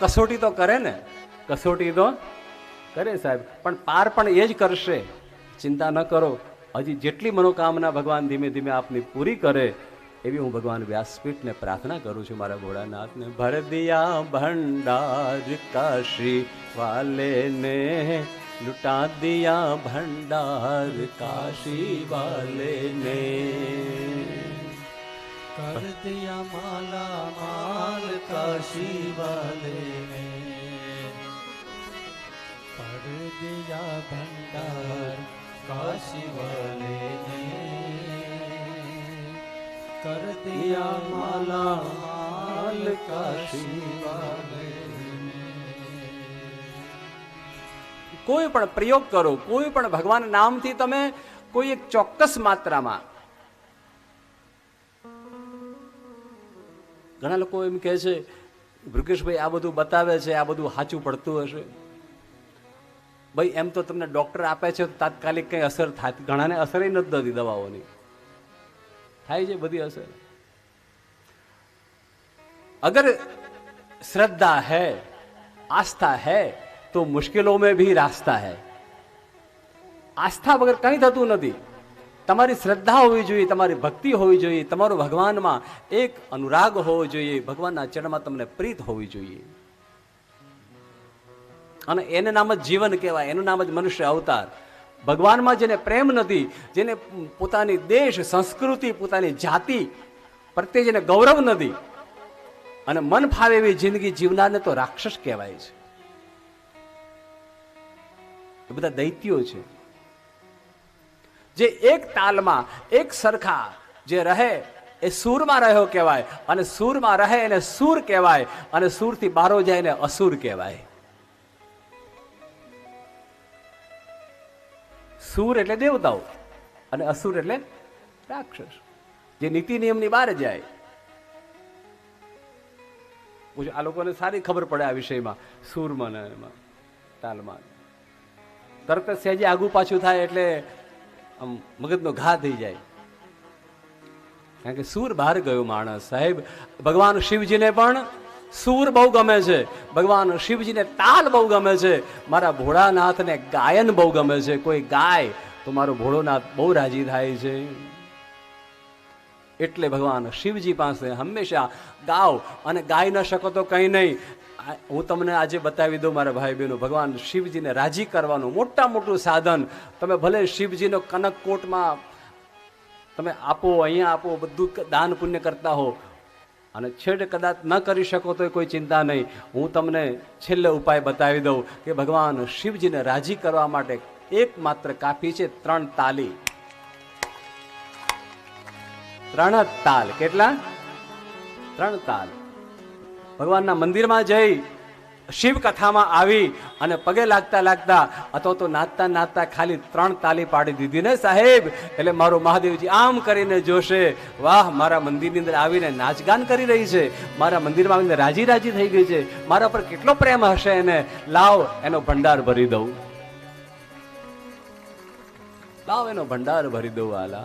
કસોટી તો કરે ને. કસોટી તો કરે સાહેબ. પણ પાર પણ એ જ કરશે. ચિંતા ન કરો. હજી જેટલી મનોકામના ભગવાન ધીમે ધીમે આપની પૂરી કરે, એવી હું ભગવાન વ્યાસપીઠને પ્રાર્થના કરું છું મારા ભોળાનાથને. ભરદિયા ભંડાર કાશી વાલે ને લૂટા દિયા ભંડાર કાશી વાલે ને કર માલા દિયા ભંડાર કાશી વાલે કર દિયા માલા માલ કાશી વાલે કોઈ પણ પ્રયોગ કરો, કોઈ પણ ભગવાન નામથી તમે કોઈ એક ચોક્કસ માત્રામાં. ઘણા લોકો એમ કહે છે ભૃકેશભાઈ આ બધું બતાવે છે, આ બધું સાચું પડતું હશે? ભાઈ, એમ તો તમને ડૉક્ટર આપે છે તાત્કાલિક કંઈ અસર થાય ઘણાને અસર નથી થતી દવાઓની. થાય છે બધી અસર. અગર શ્રદ્ધા હૈ, આસ્થા હૈ, તો મુશ્કેલો મેં ભી રાસ્તા હૈ. આસ્થા વગર કંઈ થતું નથી. તમારી શ્રદ્ધા હોવી જોઈએ, તમારી ભક્તિ હોવી જોઈએ, તમારો ભગવાનમાં એક અનુરાગ હોવો જોઈએ, ભગવાનના ચરણમાં તમને પ્રીત હોવી જોઈએ. અને એને નામ જ જીવન કહેવાય, એનું નામ જ મનુષ્ય અવતાર. ભગવાનમાં જેને પ્રેમ નથી, જેને પોતાની દેશ, સંસ્કૃતિ, પોતાની જાતિ પ્રત્યે જેને ગૌરવ નથી, અને મન ફાવે એવી જિંદગી જીવનારને તો રાક્ષસ કહેવાય છે. એ બધા દૈત્યો છે. જે એક તાલમાં, એક સરખા જે રહે, એ સૂરમાં રહ્યો કહેવાય. અને સૂરમાં રહે એને સૂર કહેવાય. અને સૂરથી બારો જાય એને અસુર કહેવાય. સૂર એટલે દેવતાઓ અને અસુર એટલે રાક્ષસ. જે નીતિ નિયમની બહાર જાય. આ લોકોને સારી ખબર પડે આ વિષયમાં, સૂરમાં તાલમાં. તરત સહેજે આગુ પાછું થાય એટલે મગજનો ઘા થઈ જાય. કારણ કે સૂર બહાર ગયો માણસ. સાહેબ, ભગવાન શિવજીને પણ સૂર બહુ ગમે છે. ભગવાન શિવજીને તાલ બહુ ગમે છે. મારા ભોળાનાથને ગાયન બહુ ગમે છે. કોઈ ગાય તો મારો ભોળોનાથ બહુ રાજી થાય છે. એટલે ભગવાન શિવજી પાસે હંમેશા ગાઓ અને ગાઈ ન શકો તો કંઈ નહીં. હું તમને આજે બતાવી દઉં મારા ભાઈ બહેનો, ભગવાન શિવજીને રાજી કરવાનું મોટા મોટું સાધન. તમે ભલે શિવજીનો કનકકોટમાં તમે આપો, અહીંયા આપો, બધું દાન પુણ્ય કરતા હો. અને છેડ કદાચ ન કરી શકો તો કોઈ ચિંતા નહીં. હું તમને છેલ્લે ઉપાય બતાવી દઉં કે ભગવાન શિવજીને રાજી કરવા માટે એકમાત્ર કાફી છે ત્રણ તાલી. ત્રણ તાલ. કેટલા? ત્રણ તાલ. ભગવાનના મંદિરમાં જઈ શિવ કથામાં આવી અને પગે લાગતા લાગતા અથવા તો નાચતા નાચતા ખાલી ત્રણ તાલી પાડી દીધી ને સાહેબ? એટલે મારો મહાદેવજી આમ કરીને જોશે, વાહ, મારા મંદિરની અંદર આવીને નાચગાન કરી રહી છે. મારા મંદિરમાં આવીને રાજી રાજી થઈ ગઈ છે. મારા પર કેટલો પ્રેમ હશે એને? લાવ, એનો ભંડાર ભરી દઉં. લાવ, એનો ભંડાર ભરી દઉં આલા